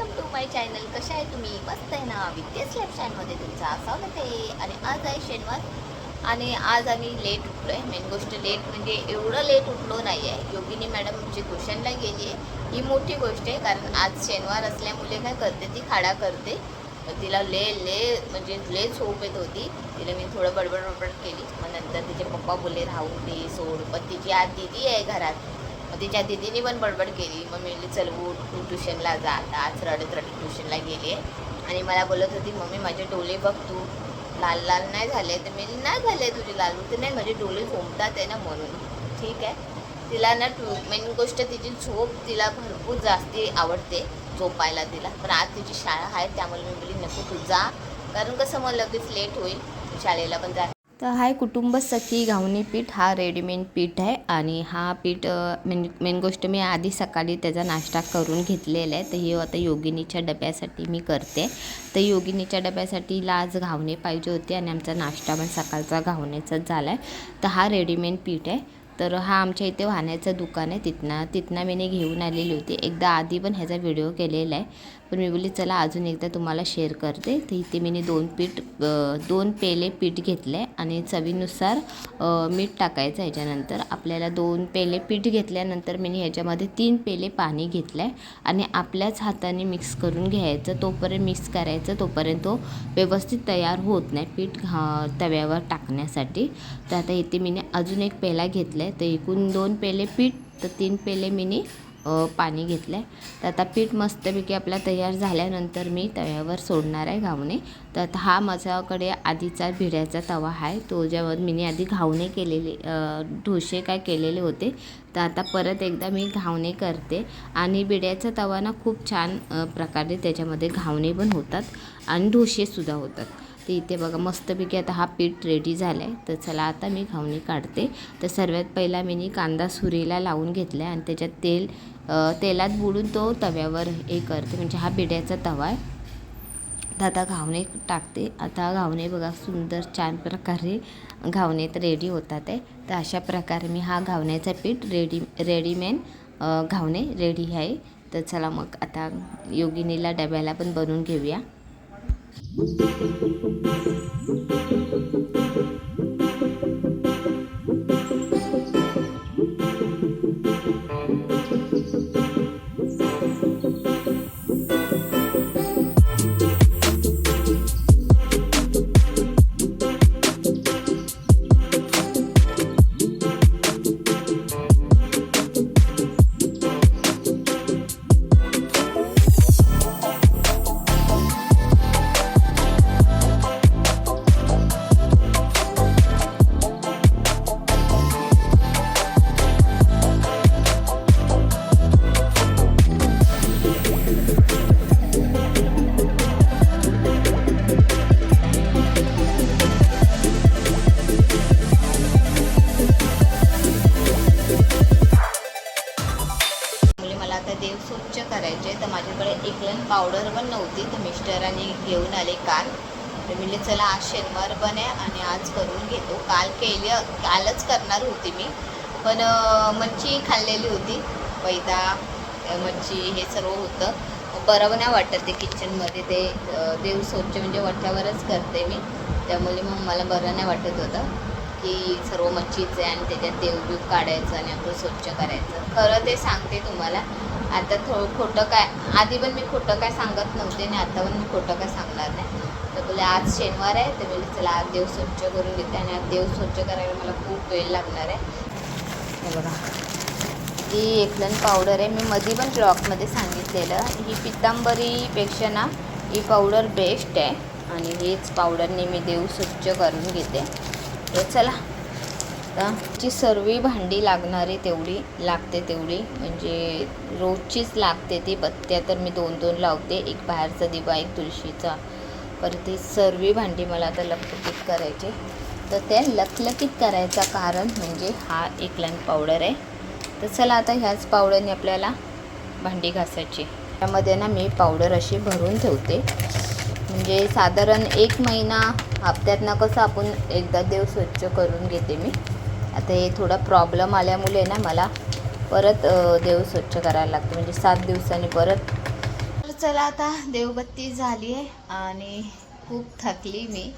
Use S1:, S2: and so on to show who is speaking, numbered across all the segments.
S1: माय channel कशा आहे तुम्ही? मस्त आहे ना? विद्याच लाईफ चॅनलमध्ये तुमचा स्वागत आहे. आणि आज आहे शनिवार. आणि आज आम्ही लेट उठलो आहे मेन गोष्ट लेट म्हणजे एवढं लेट उठलो नाही आहे योगिनी मॅडम जी ट्युशनला गेली आहे. ही मोठी गोष्ट आहे. कारण आज शनिवार असल्यामुळे काय करते ती? खाडा करते. तिला ले ले म्हणजे ले झोप येत होती. तिला मी थोडं बडबड बडबड केली. मग नंतर तिचे पप्पा बोलले राहू दे सोड. पण तिची आज दिदी आहे घरात. तिच्या दिदीने पण बडबड केली. मग मी म्हणली चल उठ तू ट्युशनला जा आता. आज रडत रडत ट्युशनला गेले आणि मला बोलत होती मम्मी माझे डोळे बघ तू. लाल लाल नाही झाले तर मी नाही झाले तुझे लाल. तर नाही माझे डोळे झोमतात आहे ना म्हणून. ठीक आहे. तिला ना टू मेन गोष्ट तिची झोप तिला भरपूर जास्ती आवडते झोपायला तिला. पण आज तिची शाळा आहे त्यामुळे मी बोली नको तू जा. कारण कसं मग लगेच लेट होईल. शाळेला पण जा तर हाय कुटुंब सखी घावणी पीठ हा रेडीमेड पीठ आहे आणि हा पीठ मेन मेन गोष्ट मी आधी सकाळी त्याचा नाश्ता करून घेतलेला आहे. तर हे आता योगिनीच्या डब्यासाठी मी करते. तर योगिनीच्या डब्यासाठी लाज घावणे पाहिजे होती आणि आमचा नाश्ता पण सकाळचा घावण्याचाच झाला आहे तर हा रेडीमेड पीठ आहे. तर हा आमच्या इथे वाहण्याचं दुकान आहे. तिथनं तिथनं मी घेऊन आलेली होती. एकदा आधी पण ह्याचा व्हिडिओ केलेला आहे. पण मी बोलली चला अजून एकदा तुम्हाला शेअर करते. तर इथे मी दोन पीठ दोन पेले पीठ घेतले आणि चवीनुसार मीठ टाकायचं ह्याच्यानंतर. आपल्याला दोन पेले पीठ घेतल्यानंतर मी ह्याच्यामध्ये तीन पेले पाणी घेतलं आहे आणि आपल्याच हाताने मिक्स करून घ्यायचं. तोपर्यंत मिक्स करायचं तोपर्यंत तो व्यवस्थित तयार होत नाही पीठ घा तव्यावर टाकण्यासाठी. तर आता इथे मी अजून एक पेला घेतला आहे तर एकूण दोन पेले पीठ तर तीन पेले मी पाणी घेतलं आहे तर आता पीठ मस्तपैकी आपला तयार झाल्यानंतर मी तव्यावर सोडणार आहे घावणे. तर आता हा माझ्याकडे आधीचा भिड्याचा तवा आहे. तो ज्यावर मी आधी घावणे केलेले ढोसे काय केलेले होते. तर आता परत एकदा मी घावणे करते. आणि बिड्याचा तवा ना खूप छान प्रकारे त्याच्यामध्ये घावणे पण होतात. आणि ढोसेसुद्धा होतात. तर इथे बघा मस्तपैकी आता हा पीठ रेडी झाला आहे तर चला आता मी घावणी काढते. तर सर्वात पहिला मी कांदा सुरीला लावून घेतला आहे आणि त्याच्यात तेल तेलात बुडून तो तव्यावर हे करते. म्हणजे हा बिड्याचा तवा आहे. तर आता घावणे टाकते. आता घावणे बघा सुंदर छान प्रकारे घावणे तर रेडी होतात आहे. तर अशा प्रकारे मी हा घावण्याचा पीठ रेडी रेडीमेड घावणे रेडी आहे. तर चला मग आता योगिनीला डब्याला पण बनवून घेऊया. Thank you. मिस्टरांनी घेऊन आले काल तर म्हणले चला आज शनिवार पण आहे आणि आज करून घेतो. काल केली कालच करणार होती मी. पण मच्छी खाल्लेली होती. पैदा मच्छी हे सर्व होतं. बरं नाही वाटत ते किचनमध्ये ते देव स्वच्छ म्हणजे वट्यावरच करते मी. त्यामुळे मग मला बरं नाही वाटत होतं की सर्व मच्छीचं आहे आणि त्याच्यात देवबीव काढायचं आणि आपलं स्वच्छ करायचं. खरं ते सांगते तुम्हाला. आता थो खोटं काय? आधी पण मी खोटं काय सांगत नव्हते आणि आता पण मी खोटं काय सांगणार नाही. तर बोले आज शनिवार आहे. तर मी चला आज देव स्वच्छ करून घेते आणि आज देव स्वच्छ करायला मला खूप वेळ लागणार आहे. हे बघा. ही एकलन पावडर आहे. मी मध्ये पण ब्लॉकमध्ये सांगितलेलं. ही पितांबरीपेक्षा ना ही पावडर बेस्ट आहे. आणि हीच पावडरने मी देव स्वच्छ करून घेते. तर चला. आता जी सर्व भांडी लागणारी तेवढी लागते तेवढी. म्हणजे रोजचीच लागते ती बत्त्या तर मी दोन दोन लावते एक बाहेरचा दिवा एक तुळशीचा. परत ती सर्व भांडी मला आता लखलखीत करायची. तर ते लखलखीत करायचा कारण म्हणजे हा एक एकलन पावडर आहे. तर चला आता ह्याच पावडरने आपल्याला भांडी घासायची. त्यामध्ये ना मी पावडर अशी भरून ठेवते. म्हणजे साधारण एक महिना हप्त्यातनं कसं आपण एकदा देव स्वच्छ करून घेते मी. आता हे थोडा प्रॉब्लेम आल्यामुळे ना मला परत देव स्वच्छ करायला लागतं. म्हणजे सात दिवसांनी परत. तर चला आता देवबत्ती झाली आहे आणि खूप थकली मी.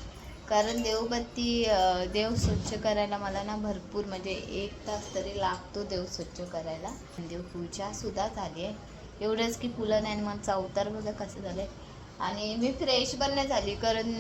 S1: कारण देवबत्ती देव स्वच्छ करायला मला ना भरपूर म्हणजे एक तास तरी लागतो देव स्वच्छ करायला. देवपूजा सुद्धा झाली आहे. एवढंच की फुलं नाही आणि अवतार बघा कसं झालं आहे आणि मी फ्रेश पण नाही झाली. कारण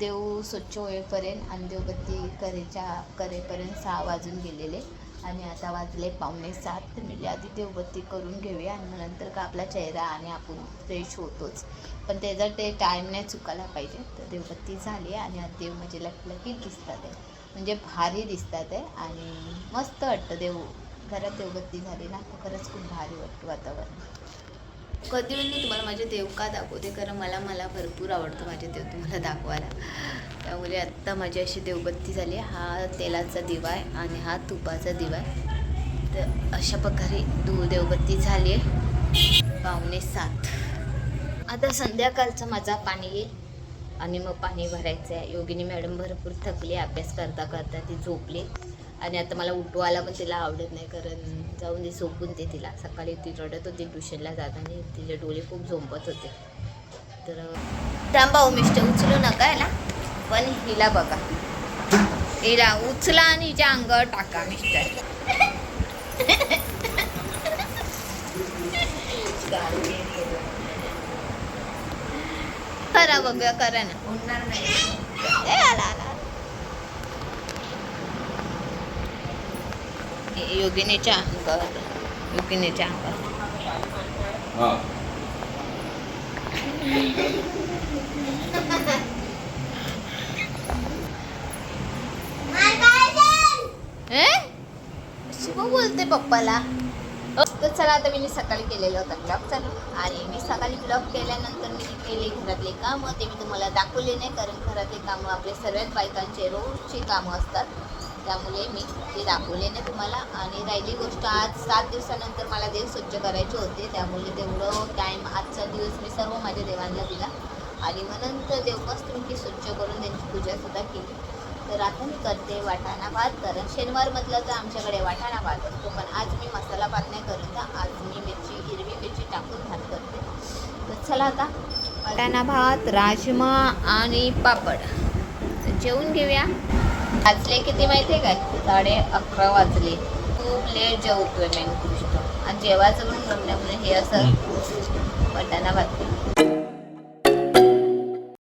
S1: देव स्वच्छ होईपर्यंत आणि देवबत्ती करेच्या करेपर्यंत सहा वाजून गेलेले. आणि आता वाजले पावणे सात. तर म्हणजे आधी देवबत्ती करून घेऊया आणि नंतर का आपला चेहरा आणि आपण फ्रेश होतोच. पण त्याचा ते टाईम नाही चुकायला पाहिजे. तर देवबत्ती झाली आहे आणि आता देव म्हणजे लटलकीत दिसतात आहे. म्हणजे भारी दिसतात आहे आणि मस्त वाटतं देव. घरात देवबत्ती झाली ना तर खरंच खूप भारी वाटतं वातावरण. कधी मी तुम्हाला माझे देव का दाखवते कारण मला मला भरपूर आवडतं माझे देव तुम्हाला दाखवायला. त्यामुळे आत्ता माझी अशी देवबत्ती झाली हा तेलाचा दिवा आहे आणि हा तुपाचा दिवा आहे. तर अशा प्रकारे दू देवबत्ती झाली आहे. पावणे सात. आता संध्याकाळचं माझा पाणी येईल. आणि मग पाणी भरायचं आहे. योगिनी मॅडम भरपूर थकली अभ्यास करता करता ती झोपली. आणि आता मला उठवायला पण तिला आवडत नाही कारण जाऊन दे झोपून ते तिला. सकाळी ती रडत होती ट्युशनला जाताना. तिचे डोळे खूप झोंबत होते. तर थांबा हो मिस्टर उचलू नका याला. पण हिला बघा. हिला उचला आणि हिच्या अंगावर टाका मिस्टर. करा बघूया करा ना. हे योगिनीच्या अंगावर. योगिनीच्या अंगावर. बोलते पप्पाला. तर चला आता मी सकाळी केलेला होता ब्लॉग चालू. आणि मी सकाळी ब्लॉग केल्यानंतर मी केले घरातले कामं. ते मी तुम्हाला दाखवले नाही कारण घरातले कामं आपले सर्वच बायकांचे रोजची कामं असतात. त्यामुळे मी ते दाखवले नाही तुम्हाला. आणि राहिली गोष्ट आज सात दिवसानंतर मला देव स्वच्छ करायचे होते त्यामुळे तेवढं टाईम आजचा दिवस मी सर्व माझ्या देवांना दिला. आणि मग नंतर देव तुम्ही स्वच्छ करून त्यांची पूजासुद्धा केली तर आता मी करते वाटाणा भात. कारण शनिवार म्हटलं तर आमच्याकडे वाटाणा भात असतो पण आज मी मसाला भात नाही करत. आज मी मिरची हिरवी मिरची टाकून भात करते. तर चला आता वाटाणा भात राजमा आणि पापड. जेवून घेऊया. वाजले किती माहिती आहे काय? साडे अकरा वाजले. खूप लेट जेवतोय मेन गोष्ट. आणि जेवायचं पण जमल्यामुळे हे असं वाटाणा भात.